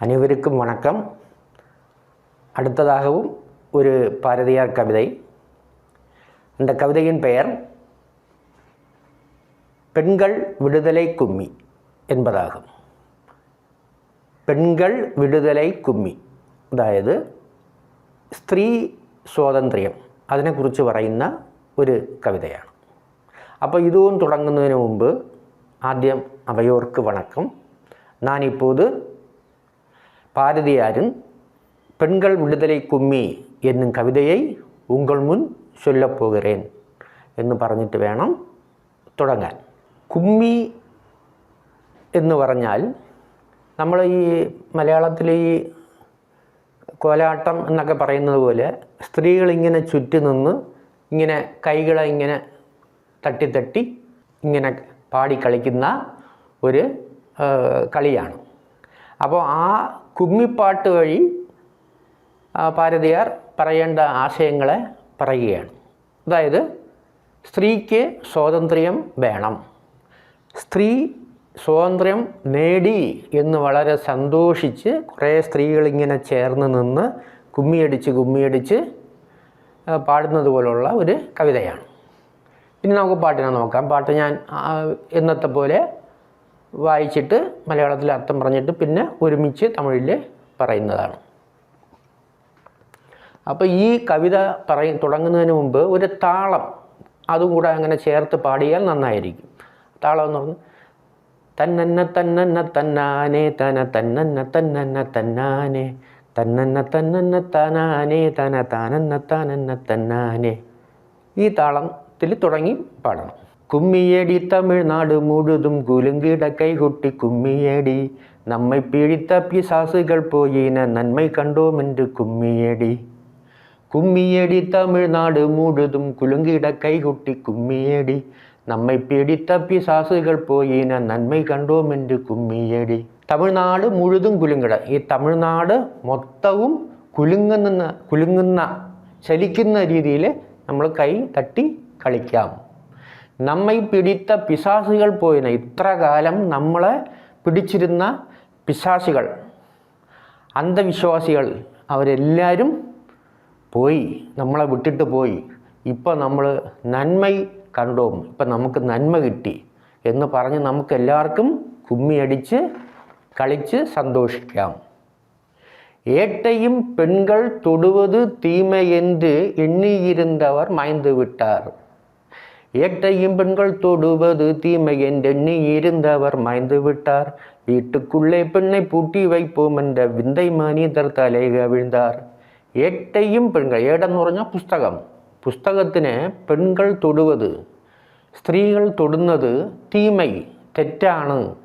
அனைவருக்கும் வணக்கம் அடுத்ததாகவும் ஒரு பாரதியார் கவிதை அந்த கவிதையின் பெயர் பெண்கள் விடுதலை கும்மி என்பதாகும் പെൺകൾ വിടുതലൈ കുമ്മി അതായത് സ്ത്രീ സ്വാതന്ത്ര്യം അതിനെക്കുറിച്ച് പറയുന്ന ഒരു കവിതയാണ് അപ്പോൾ ഇതും തുടങ്ങുന്നതിന് മുമ്പ് ആദ്യം അവയോർക്ക് വണക്കം ഞാനിപ്പോത് பாரதியாரின் പെൺകൾ விடுதலை കുമ്മി എന്നും കവിതയെ ഉങ്കൾ മുൻ ചൊല്ലപ്പോകരേൻ എന്ന് പറഞ്ഞിട്ട് വേണം തുടങ്ങാൻ. കുമ്മി എന്ന് പറഞ്ഞാൽ നമ്മൾ ഈ മലയാളത്തിൽ ഈ കോലാട്ടം എന്നൊക്കെ പറയുന്നത് പോലെ സ്ത്രീകളിങ്ങനെ ചുറ്റി നിന്ന് ഇങ്ങനെ കൈകളെ ഇങ്ങനെ തട്ടിത്തട്ടി ഇങ്ങനെ പാടി കളിക്കുന്ന ഒരു കളിയാണ്. അപ്പോൾ ആ കുമ്മിപ്പാട്ട് വഴി ഭാരതിയാർ പറയേണ്ട ആശയങ്ങളെ പറയുകയാണ്. അതായത് സ്ത്രീക്ക് സ്വാതന്ത്ര്യം വേണം. സ്ത്രീ സ്വാതന്ത്ര്യം നേടി എന്ന് വളരെ സന്തോഷിച്ച് കുറേ സ്ത്രീകളിങ്ങനെ ചേർന്ന് നിന്ന് കുമ്മിയടിച്ച് കുമ്മിയടിച്ച് പാടുന്നത് പോലുള്ള ഒരു കവിതയാണ്. പിന്നെ നമുക്ക് പാട്ടിനെ നോക്കാം. പാട്ട് ഞാൻ എന്നത്തെ പോലെ വായിച്ചിട്ട് മലയാളത്തിൽ അർത്ഥം പറഞ്ഞിട്ട് പിന്നെ ഒരുമിച്ച് തമിഴിൽ പറയുന്നതാണ്. അപ്പോൾ ഈ കവിത പറയ തുടങ്ങുന്നതിന് മുമ്പ് ഒരു താളം അതും കൂടെ അങ്ങനെ ചേർത്ത് പാടിയാൽ നന്നായിരിക്കും. താളം എന്ന് പറഞ്ഞു തന്നെ തന്നന്ന തന്നാനേ തന തന്നന്ന തന്നന്ന തന്നാനെ തന്നന്ന തന്നന്ന തനാനേ തന താനന്ന തന്നെ തന്നാനേ. ഈ താളത്തിൽ തുടങ്ങി പാടണം. கும்மியடி தமிழ்நாடு முழுதும் குலுங்கிட கைகுட்டி கும்மியடி. நம்மை பிழித்த பிசாசுகள் போயின நன்மை கண்டோம் என்று கும்மியடி. கும்மியடி தமிழ்நாடு முழுதும் குலுங்கிட கைகுட்டி கும்மியடி. நம்மை பிடித்த பிசாசுகள் போயின நன்மை கண்டோம் என்று கும்மியடி. தமிழ்நாട് മുഴുതും കുലുങ്ങട ഈ തമിഴ്നാട് മൊത്തവും കുലുങ്ങുന്ന കുലുങ്ങുന്ന ചലിക്കുന്ന രീതിയിൽ നമ്മൾ കൈ തട്ടി കളിക്കാം. നമ്മെ പിടിത്ത പിശാസുകൾ പോയിന. ഇത്ര കാലം നമ്മളെ പിടിച്ചിരുന്ന പിശാസികൾ അന്ധവിശ്വാസികൾ അവരെല്ലാവരും പോയി നമ്മളെ വിട്ടിട്ട് പോയി. ഇപ്പം നമ്മൾ നന്മ കണ്ടോം. ഇപ്പം നമുക്ക് നന്മ കിട്ടി എന്ന് പറഞ്ഞ് നമുക്ക് എല്ലാവർക്കും കുമ്മിയടിച്ച് കളിച്ച് സന്തോഷിക്കാം. ഏട്ടയും പെൺകൾ തൊടുവത് തീമയെന്ന് എന്ന് എണ്ണിയിരുന്നവർ മയന്തു വിട്ടാർ எட்டையும் பெண்கள் தொடுவது தீமை என்றெண்ணி இருந்தவர் மாய்ந்து விட்டார் வீட்டுக்குள்ளே பெண்ணை பூட்டி வைப்போம் என்ற விந்தை மனிதர் தலை கவிழ்ந்தார் എട്ടയും പെൺകൾ ഏടെന്ന് പറഞ്ഞാൽ പുസ്തകം പുസ്തകത്തിനെ പെൺകൾ തൊടുവത് സ്ത്രീകൾ തൊടുന്നത് തീമൈ തെറ്റാണ്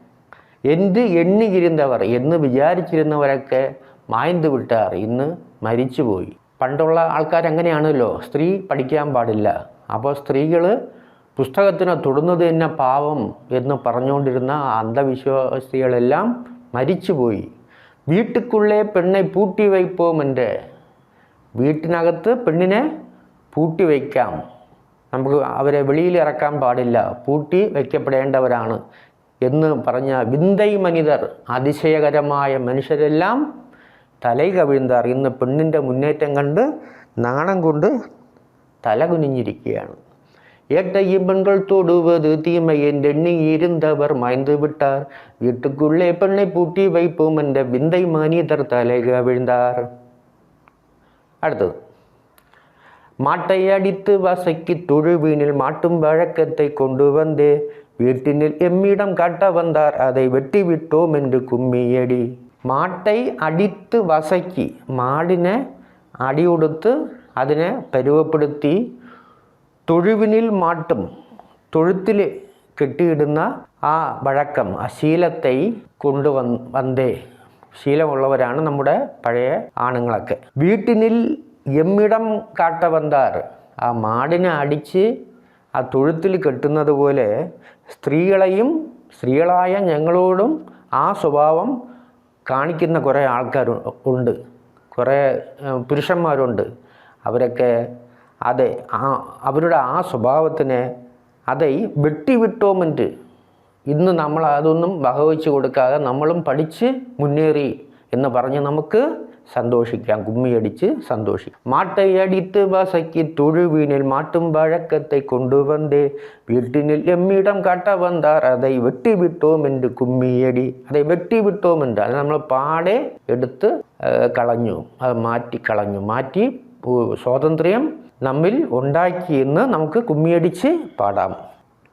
എന്ത് എണ്ണിയിരുന്നവർ എന്ന് വിചാരിച്ചിരുന്നവരൊക്കെ മായന്ത് വിട്ടാർ ഇന്ന് മരിച്ചുപോയി. പണ്ടുള്ള ആൾക്കാരങ്ങനെയാണല്ലോ സ്ത്രീ പഠിക്കാൻ പാടില്ല. അപ്പോൾ സ്ത്രീകൾ പുസ്തകത്തിനെ തൊടുന്നത് തന്നെ പാവം എന്ന് പറഞ്ഞുകൊണ്ടിരുന്ന അന്ധവിശ്വാസികളെല്ലാം മരിച്ചുപോയി. വീട്ടുക്കുള്ളേ പെണ്ണെ പൂട്ടി വയ്പ്പോം എന്റെ. വീട്ടിനകത്ത് പെണ്ണിനെ പൂട്ടി വയ്ക്കാം. നമുക്ക് അവരെ വെളിയിൽ ഇറക്കാൻ പാടില്ല. പൂട്ടി വയ്ക്കപ്പെടേണ്ടവരാണ് എന്ന് പറഞ്ഞ വിന്തൈ മനിതർ അതിശയകരമായ മനുഷ്യരെല്ലാം തലൈ കവിഴ്ந்தாർ ഇന്ന് പെണ്ണിന്റെ മുന്നേറ്റം കണ്ട് നാണം കൊണ്ട് തല കുനിഞ്ഞിരിക്കുകയാണ് ஏட்டையும் பெண்கள் தொடுவது தீமை என்றெண்ணி இருந்தவர் மாய்ந்து விட்டார் வீட்டுக்குள்ளே பெண்ணை பூட்டி வைப்போம் என்ற விந்தை மனிதர் தலை கவிழ்ந்தார் அடுத்தது மாட்டை அடித்து வசைக்கு தொழுவினில் மாட்டும் வழக்கத்தை கொண்டு வந்தே வீட்டினில் எம்மிடம் காட்ட வந்தார் அதை வெட்டி விட்டோம் என்று கும்மியடி മാട്ടൈ അടിത്ത് വസക്കി മാടിനെ അടി കൊടുത്ത് അതിനെ പരുവപ്പെടുത്തി തൊഴുവിനിൽ മാട്ടും തൊഴുത്തിൽ കെട്ടിയിടുന്ന ആ വഴക്കം ആ ശീലത്തെ കൊണ്ടുവന്ന് വന്നേ. ശീലമുള്ളവരാണ് നമ്മുടെ പഴയ ആണുങ്ങളൊക്കെ. വീട്ടിനിൽ എമ്മിടം കാട്ട വந்தாർ ആ മാടിനെ അടിച്ച് ആ തൊഴുത്തിൽ കെട്ടുന്നത് പോലെ സ്ത്രീകളെയും സ്ത്രീകളായ ഞങ്ങളോടും ആ സ്വഭാവം കാണിക്കുന്ന കുറേ ആൾക്കാർ ഉണ്ട്. കുറേ പുരുഷന്മാരുണ്ട്. അവരൊക്കെ അതെ ആ അവരുടെ ആ സ്വഭാവത്തിനെ അതേ വെട്ടിവിട്ടോമെന്റ് ഇന്ന് നമ്മൾ അതൊന്നും വകവെച്ച് കൊടുക്കാതെ നമ്മളും പഠിച്ച് മുന്നേറി എന്ന് പറഞ്ഞ് നമുക്ക് സന്തോഷിക്കാം കുമ്മിയടിച്ച് സന്തോഷിക്കാം. മാട്ടയടിത്ത് വസയ്ക്ക് തൊഴുവീനിൽ മാട്ടും പഴക്കത്തെ കൊണ്ടുവന്നേ. വീട്ടിനിൽ എമ്മിടം കട്ട വന്നാർ അതെ വെട്ടിവിട്ടോമെന്റെ കുമ്മിയടി അതെ വെട്ടിവിട്ടോമെന്റെ അത് നമ്മൾ പാടെ എടുത്ത് കളഞ്ഞു അത് മാറ്റി കളഞ്ഞു. മാറ്റി സ്വാതന്ത്ര്യം നമ്മിൽ ഉണ്ടാക്കിയെന്ന് നമുക്ക് കുമ്മിയടിച്ച് പാടാം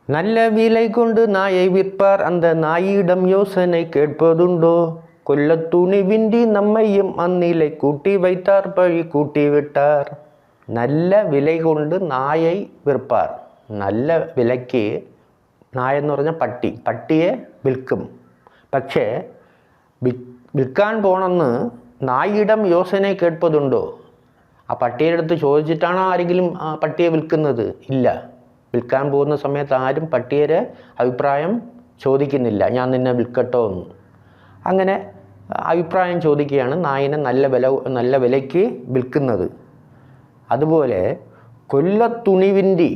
நல்ல விலை கொண்டு நாயை விற்பார் அந்த நாயிடம் யோசனை கேட்பதுண்டோ கொல்ல துணிவின்றி நம்மையும் அந்நிலை கூட்டி வைத்தார் பழி கூட்டி விட்டார் நல்ல விலை കൊണ്ട് നായൈ വിൽപ്പാർ നല്ല വിലയ്ക്ക് നായെന്ന് പറഞ്ഞാൽ പട്ടി പട്ടിയെ വിൽക്കും പക്ഷേ വിൽക്കാൻ പോണെന്ന് നായിടം യോസനെ കേൾപ്പതുണ്ടോ ആ പട്ടിയുടെ അടുത്ത് ചോദിച്ചിട്ടാണോ ആരെങ്കിലും ആ പട്ടിയെ വിൽക്കുന്നത്? ഇല്ല. വിൽക്കാൻ പോകുന്ന സമയത്ത് ആരും പട്ടിയുടെ അഭിപ്രായം ചോദിക്കുന്നില്ല. ഞാൻ നിന്നെ വിൽക്കട്ടോ എന്ന്. അങ്ങനെ അഭിപ്രായം ചോദിക്കുകയാണ് നായിനെ നല്ല വില നല്ല വിലയ്ക്ക് വിൽക്കുന്നത്. അതുപോലെ കൊല്ലത്തുണിവിന്റെ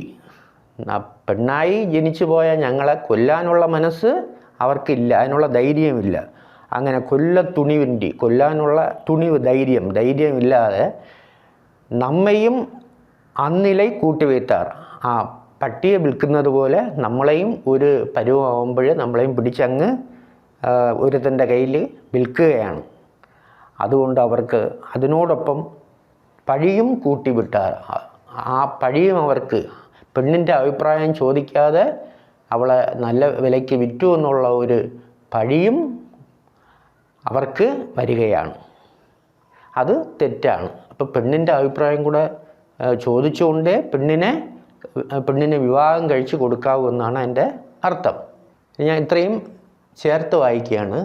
പെണ്ണായി ജനിച്ചു പോയ ഞങ്ങളെ കൊല്ലാനുള്ള മനസ്സ് അവർക്കില്ല. അതിനുള്ള ധൈര്യമില്ല. അങ്ങനെ കൊല്ലത്തുണിവിന്റെ കൊല്ലാനുള്ള തുണിവ് ധൈര്യം ധൈര്യമില്ലാതെ നമ്മയും അന്നിലേ കൂട്ടിവയ്ത്താർ ആ പട്ടിയെ വിൽക്കുന്നത് പോലെ നമ്മളെയും ഒരു പരുവാകുമ്പോൾ നമ്മളെയും പിടിച്ചങ്ങ് ഒരു ഒരുത്തന്റെ കയ്യിൽ വിൽക്കുകയാണ്. അതുകൊണ്ട് അവർക്ക് അതിനോടൊപ്പം പഴിയും കൂട്ടിവിട്ടാർ ആ പഴിയും അവർക്ക് പെണ്ണിന്റെ അഭിപ്രായം ചോദിക്കാതെ അവളെ നല്ല വിലയ്ക്ക് വിറ്റു എന്നുള്ള ഒരു പഴിയും അവർക്ക് വരികയാണ്. അത് തെറ്റാണ്. അപ്പോൾ പെണ്ണിന്റെ അഭിപ്രായം കൂടെ ചോദിച്ചുകൊണ്ടേ പെണ്ണിനെ പെണ്ണിനെ വിവാഹം കഴിച്ച് കൊടുക്കാവൂ എന്നാണ് എന്റെ അർത്ഥം. ഞാൻ ഇത്രയും ചേർത്ത് വായിക്കുകയാണ്.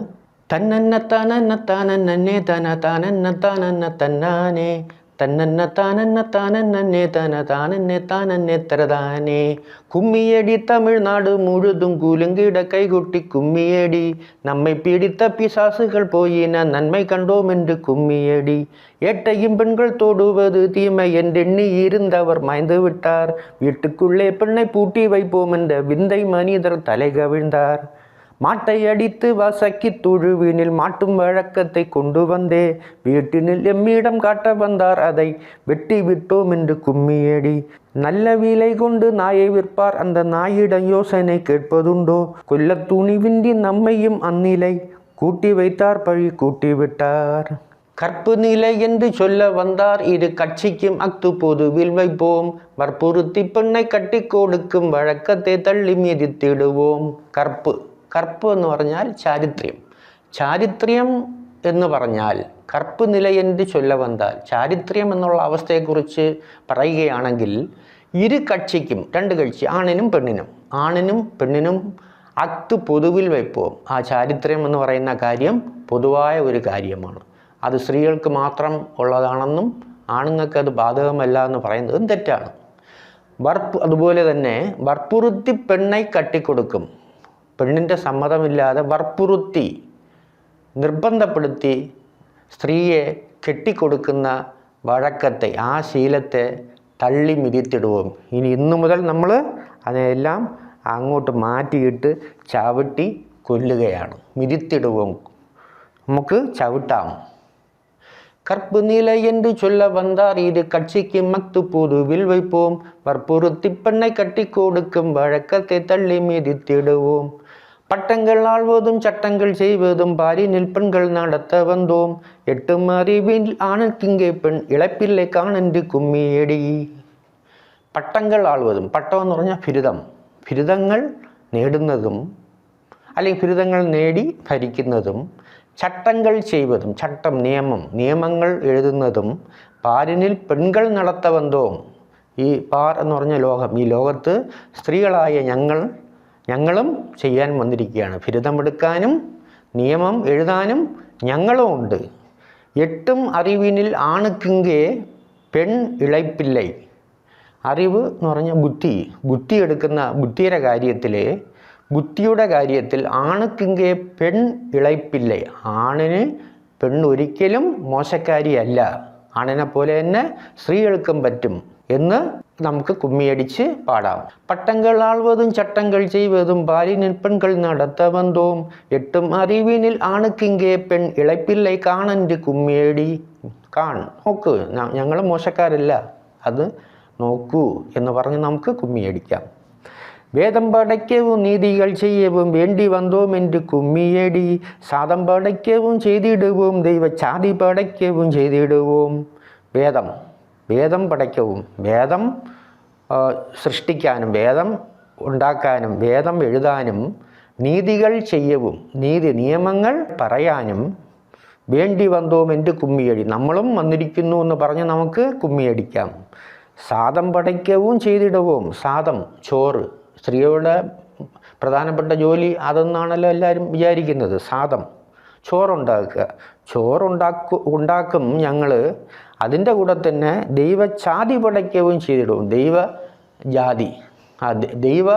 തന്നന്ന തന്നെ തന്നെ തന തന്നെ തന്നെ തന്നാനെ தன்னன்ன தானன்ன தானன்னே தன தானன்னே தானன்னே தரதானே. கும்மியடி தமிழ்நாடு முழுதும் குலுங்கிட கைகுட்டி கும்மியடி. நம்மை பிடித்த பிசாசுகள் போயின நன்மை கண்டோம் என்று கும்மியடி. ஏட்டையும் பெண்கள் தோடுவது தீமை என்றெண்ணி இருந்தவர் மாய்ந்து விட்டார். வீட்டுக்குள்ளே பெண்ணை பூட்டி வைப்போம் என்ற விந்தை மனிதர் தலை கவிழ்ந்தார். மாட்டை அடித்து வசக்கி துழுவினில் மாட்டும் வழக்கத்தை கொண்டு வந்தே. வீட்டினில் எம்மிடம் காட்ட வந்தார் அதை வெட்டி விட்டோம் என்று கும்மியடி. நல்ல விலை கொண்டு நாயை விற்பார் அந்த நாயிடம் யோசனை கேட்பதுண்டோ? கொல்ல துணிவின்றி நம்மையும் அந்நிலை கூட்டி வைத்தார் பழி கூட்டி விட்டார். கற்பு நிலை என்று சொல்ல வந்தார் இரு கட்சிக்கும் அக்து பொதுவில் வைப்போம். வற்புறுத்தி பெண்ணை கட்டி கொடுக்கும் வழக்கத்தை தள்ளி மிதித்திடுவோம். கற்பு കറുപ്പ് എന്ന് പറഞ്ഞാൽ ചാരിത്ര്യം. ചാരിത്ര്യം എന്ന് പറഞ്ഞാൽ കർപ്പ് നിലയന്റെ ചൊല്ലവന്താൽ ചാരിത്ര്യം എന്നുള്ള അവസ്ഥയെക്കുറിച്ച് പറയുകയാണെങ്കിൽ ഇരു കക്ഷിക്കും രണ്ട് കക്ഷി ആണിനും പെണ്ണിനും. ആണിനും പെണ്ണിനും അത്ത് പൊതുവിൽ വയ്പോ ആ ചാരിത്ര്യം എന്ന് പറയുന്ന കാര്യം പൊതുവായ ഒരു കാര്യമാണ്. അത് സ്ത്രീകൾക്ക് മാത്രം ഉള്ളതാണെന്നും ആണുങ്ങൾക്ക് അത് ബാധകമല്ല എന്ന് പറയുന്നതും തെറ്റാണ്. വർപ്പ് അതുപോലെ തന്നെ വർപ്പുറുത്തി പെണ്ണൈ കട്ടിക്കൊടുക്കും. പെണ്ണിൻ്റെ സമ്മതമില്ലാതെ വർപ്പുറുത്തി നിർബന്ധപ്പെടുത്തി സ്ത്രീയെ കെട്ടിക്കൊടുക്കുന്ന വഴക്കത്തെ ആ ശീലത്തെ തള്ളി മിതിത്തിടുവും ഇനി ഇന്നു മുതൽ നമ്മൾ അതിനെല്ലാം അങ്ങോട്ട് മാറ്റിയിട്ട് ചവിട്ടി കൊല്ലുകയാണ് മിതിത്തിടുവും നമുക്ക് ചവിട്ടാം கற்பு நிலை என்று சொல்ல வந்தார் இரு கட்சிக்கு மத்து பொதுவில் வைப்போம் வற்புறுத்தி பெண்ணை கட்டி கொடுக்கும் வழக்கத்தை தள்ளி மிதித்திடுவோம் பட்டங்கள் ஆழ்வதும் சட்டங்கள் செய்வதும் பாரி நிற்பெண்கள் நடத்த வந்தோம் எட்டும் அறிவில் ஆணல் திங்கே பெண் இழப்பில்லை காணன்று கும்மியடி പട്ടങ്ങൾ ആളുവതും പട്ടം എന്ന് പറഞ്ഞാൽ ബിരുദം ബിരുദങ്ങൾ നേടുന്നതും അല്ലെങ്കിൽ ബിരുദങ്ങൾ നേടി ഭരിക്കുന്നതും ചട്ടങ്ങൾ ചെയ്യുന്നതും ചട്ടം നിയമം നിയമങ്ങൾ എഴുതുന്നതും പാരിനിൽ പെൺകൾ നടത്തവന്തവും ഈ പാർ എന്ന് പറഞ്ഞ ലോകം ഈ ലോകത്ത് സ്ത്രീകളായ ഞങ്ങൾ ഞങ്ങളും ചെയ്യാൻ വന്നിരിക്കുകയാണ്. ബിരുദമെടുക്കാനും നിയമം എഴുതാനും ഞങ്ങളും ഉണ്ട്. എട്ടും അറിവിനിൽ ആണുക്കിങ്കേ പെൺ ഇളൈപ്പില്ലേ. അറിവ് എന്ന് പറഞ്ഞാൽ ബുദ്ധി ബുദ്ധി എടുക്കുന്ന ബുദ്ധിയുടെ കാര്യത്തിൽ ബുദ്ധിയുടെ കാര്യത്തിൽ ആണുക്കിങ്കേ പെൺ ഇളൈപ്പില്ലേ. ആണിന് പെണ്ണ് ഒരിക്കലും മോശക്കാരിയല്ല. ആണിനെ പോലെ തന്നെ സ്ത്രീകൾക്കും പറ്റും എന്ന് നമുക്ക് കുമ്മിയടിച്ച് പാടാം. പട്ടങ്ങൾ ആൾവതും ചട്ടങ്ങൾ ചെയ്വതും പാലിനിൽ പെൺകൾ നടത്തവന്തോം. എട്ടും അറിവിനിൽ ആണുക്കിങ്കെ പെൺ ഇളപ്പില്ലേ കാണന്റെ കുമ്മിയടി. കാൺ നോക്ക് ഞങ്ങൾ മോശക്കാരല്ല. അത് നോക്കൂ എന്ന് പറഞ്ഞ് നമുക്ക് കുമ്മിയടിക്കാം. വേദം പടയ്ക്കവും നീതികൾ ചെയ്യവും വേണ്ടി വന്നോം എന്റെ കുമ്മിയടി. സാദം പടയ്ക്കവും ചെയ്തിടുവും ദൈവ ചാതി പടയ്ക്കവും ചെയ്തിടുവും. വേദം വേദം പടയ്ക്കവും വേദം സൃഷ്ടിക്കാനും വേദം ഉണ്ടാക്കാനും വേദം എഴുതാനും നീതികൾ ചെയ്യവും നീതി നിയമങ്ങൾ പറയാനും വേണ്ടി വന്നോം എന്റെ കുമ്മിയടി. നമ്മളും വന്നിരിക്കുന്നു എന്ന് പറഞ്ഞ് നമുക്ക് കുമ്മിയടിക്കാം. സാദം പടയ്ക്കവും ചെയ്തിടവും. സാദം ചോറ്. സ്ത്രീയുടെ പ്രധാനപ്പെട്ട ജോലി അതെന്നാണല്ലോ എല്ലാവരും വിചാരിക്കുന്നത്. സാധം. ചോറുണ്ടാക്കുക. ചോറുണ്ടാക്കു ഉണ്ടാക്കും ഞങ്ങൾ അതിന്റെ കൂടെ തന്നെ ദൈവജാതി പടയ്ക്കുകയും ചെയ്തിടും. ദൈവ ജാതി. ആ ദൈവ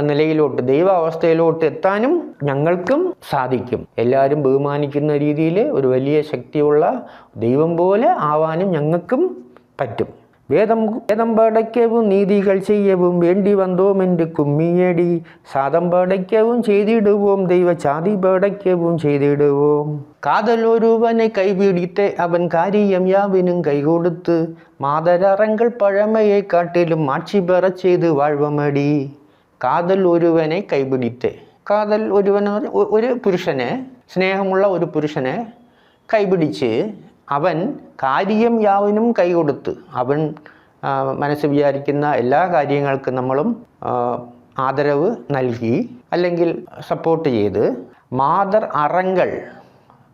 നിലയിലോട്ട് ദൈവ അവസ്ഥയിലോട്ട് എത്താനും ഞങ്ങൾക്കും സാധിക്കും. എല്ലാവരും ബഹുമാനിക്കുന്ന രീതിയിൽ ഒരു വലിയ ശക്തിയുള്ള ദൈവം പോലെ ആവാനും ഞങ്ങൾക്കും പറ്റും. വേദം വേദം പടയ്ക്കവും നീതികൾ ചെയ്യവും വേണ്ടി വന്നോം എന്റെ കുമ്മിയടി സാദം പടയ്ക്കവും ചെയ്തിടുவோം ദൈവ ചാതി പടയ്ക്കവും ചെയ്തിടുவோം കാതൽ ഒരുവനെ കൈപിടിത്തെ അവൻ കാര്യം യാവിനും കൈകൊടുത്ത് മാതരറങ്ങൾ പഴമയെ കാട്ടിലും മാക്ഷി പെറ ചെയ്ത് വാഴ്വമടി കാതൽ ഒരുവനെ കൈപിടിത്തെ കാതൽ ഒരുവൻ എന്ന് പറഞ്ഞാൽ ഒ- ഒരു പുരുഷനെ സ്നേഹമുള്ള ഒരു പുരുഷനെ കൈപിടിച്ച് അവൻ കാര്യം യാവിനും കൈകൊടുത്ത് അവൻ മനസ്സ് വിചാരിക്കുന്ന എല്ലാ കാര്യങ്ങൾക്കും നമ്മളും ആദരവ് നൽകി അല്ലെങ്കിൽ സപ്പോർട്ട് ചെയ്ത് മാതർ അറങ്ങൾ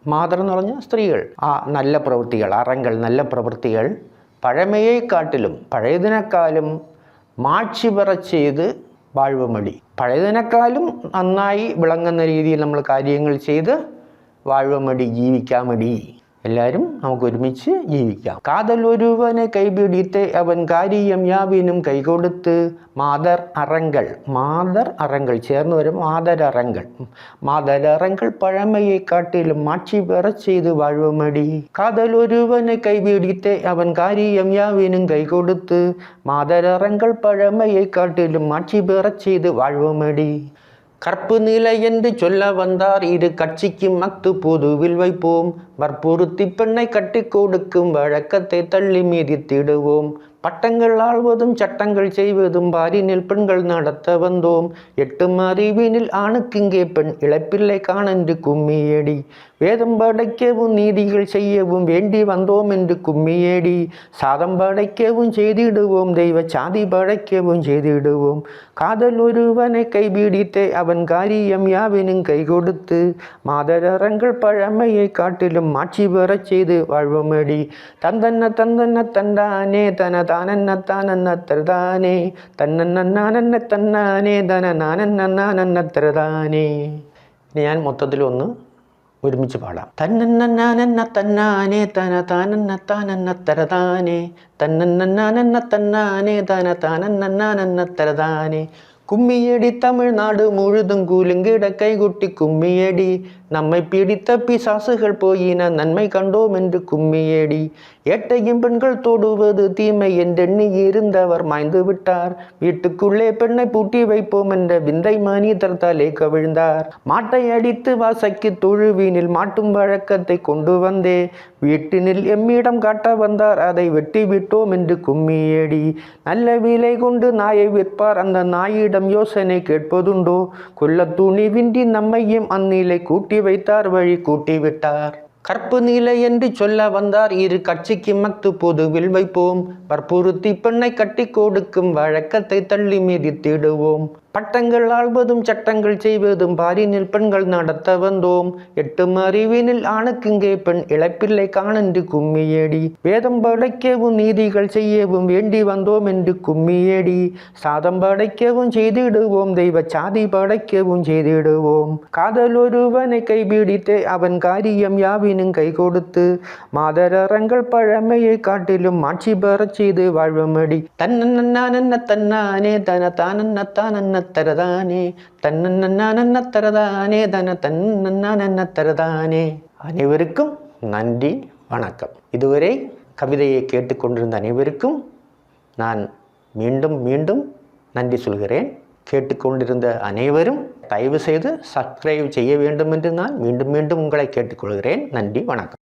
മാതർ എന്ന് പറഞ്ഞാൽ സ്ത്രീകൾ ആ നല്ല പ്രവൃത്തികൾ അറങ്ങൾ നല്ല പ്രവൃത്തികൾ പഴമയെക്കാട്ടിലും പഴയതിനേക്കാളും മാക്ഷി പറ ചെയ്ത് വാഴ്വമടി പഴയതിനേക്കാളും നന്നായി വിളങ്ങുന്ന രീതിയിൽ നമ്മൾ കാര്യങ്ങൾ ചെയ്ത് വാഴ്വമടി ജീവിക്കാമടി എല്ലാവരും നമുക്ക് ഒരുമിച്ച് ജീവിക്കാം. കാതൽ ഒരുവനെ കൈപിടിത്ത് അവൻ കാര്യം യാവിനും കൈകൊടുത്ത് മാതർ അറങ്കൾ മാതർ അറങ്കൾ ചേർന്ന് വരും മാതരറങ്കൾ മാതരറങ്കൾ പഴമയെ കാട്ടിലും മാക്ഷി വേറ ചെയ്ത് വാഴുമടി. കാതൽ ഒരുവനെ കൈപിടിത്ത് അവൻ കാര്യം യാവിനും കൈകൊടുത്ത് മാതരറങ്കൾ പഴമയെ കാട്ടിലും മാക്ഷി വേറ ചെയ്ത് വാഴുമടി. கற்பு நிலை என்று சொல்ல வந்தார். இரு கட்சிக்கும் மத்து பொதுவில் வைப்போம். வற்புறுத்தி பெண்ணை கட்டி கொடுக்கும் வழக்கத்தை தள்ளி மீதித்திடுவோம். பட்டங்கள் ஆள்வதும் சட்டங்கள் செய்வதும் பாரினில் பெண்கள் நடத்த வந்தோம். எட்டும் அறிவினில் ஆணுக்கு இங்கே பெண் இழப்பில்லை. காணென்று கும்மியடி. வேதம் படைக்கவும் நீதிகள் செய்யவும் வேண்டி வந்தோம் என்று கும்மியடி சாதம் படைக்கவும் செய்திடுவோம் தெய்வ சாதி படைக்கவும் செய்திடுவோம் காதல் ஒருவனை கைபிடித்தே அவன் காரியம் யாவினும் கை கொடுத்து மாதரங்கள் பழமையை காட்டிலும் மாட்சி பெறச் செய்து வாழ்வமடி தந்தன்ன தந்தன்ன தண்டானே தன தானன்ன தானன்ன தரதானே തന്നന്നാനന്ന തന്നാനേ ധന നാനന്നാനന്ന തരതാനേ ഇനി ഞാൻ മൊത്തത്തിലൊന്ന് ഒരുമിച്ച് പാടാം. തന്നന്നാനന്ന തന്നാനെ തന താനന്ന താനന്ന തരതാനെ തന്നന്നാനന്ന തന്നാനെ തന താനന്നാനന്ന തരതാനെ. കുമ്മിയടി തമിഴ്നാട് മുഴുതും കൂലും കിട കൈകുട്ടി കുമ്മിയടി நம்மை பிடித்த பிசாசுகள் போயின நன்மை கண்டோம் என்று கும்மியேடி. ஏட்டையும் பெண்கள் தொடுவது தீமை என்றெண்ணி இருந்தவர் மாய்ந்து விட்டார். வீட்டுக்குள்ளே பெண்ணை பூட்டி வைப்போம் என்ற விந்தை மனிதர் தலை கவிழ்ந்தார். மாட்டை அடித்து வாசைக்கு தொழுவீனில் மாட்டும் வழக்கத்தை கொண்டு வந்தே. வீட்டினில் எம்மிடம் காட்ட வந்தார் அதை வெட்டி விட்டோம் என்று கும்மியேடி. நல்ல விலை கொண்டு நாயை விற்பார் அந்த நாயிடம் யோசனை கேட்பதுண்டோ? கொல்ல துணிவின்றி நம்மையும் அந்நிலை கூட்டி வைத்தார் வழி கூட்டி விட்டார் கற்பு நிலை என்று சொல்ல வந்தார் இரு கட்சிக்கு மத்து பொதுவில் வைப்போம். வற்புறுத்தி பெண்ணை கட்டி கொடுக்கும் வழக்கத்தை தள்ளி மிதித்திடுவோம். பட்டங்கள் ஆள்வதும் சட்டங்கள் செய்வதும் பாரினில் பெண்கள் நடத்த வந்தோம். எட்டும் அறிவினில் ஆணுக்குங்கே பெண் இழப்பில்லை காணென்று கும்மியடி. வேதம் படைக்கவும் நீதிகள் செய்யவும் வேண்டி வந்தோம் என்று கும்மியடி. சாதம் படைக்கவும் செய்திடுவோம் தெய்வ சாதி படைக்கவும் செய்திடுவோம். காதல் ஒருவனை கைபிடித்து அவன் காரியம் யாவினும் கை கொடுத்து மாதரங்கள் பழமையை காட்டிலும் மாட்சி பெறச் செய்து வாழ்வமடி. தன்னன்னானன்ன தன்னானே தன தானன்ன தானன்ன தரதானே தன்னன்னானன்ன தரதானே தன தன்னன்னானன்ன தரதானே அனைவருக்கும் நன்றி வணக்கம். இதுவரை கவிதையை கேட்டுக்கொண்டிருந்த அனைவருக்கும் நான் மீண்டும் மீண்டும் நன்றி சொல்கிறேன். கேட்டுக்கொண்டிருந்த அனைவரும் தயவு செய்து சப்ஸ்கிரைப் செய்ய வேண்டும் என்று நான் மீண்டும் மீண்டும் உங்களை கேட்டுக்கொள்கிறேன் நன்றி வணக்கம்.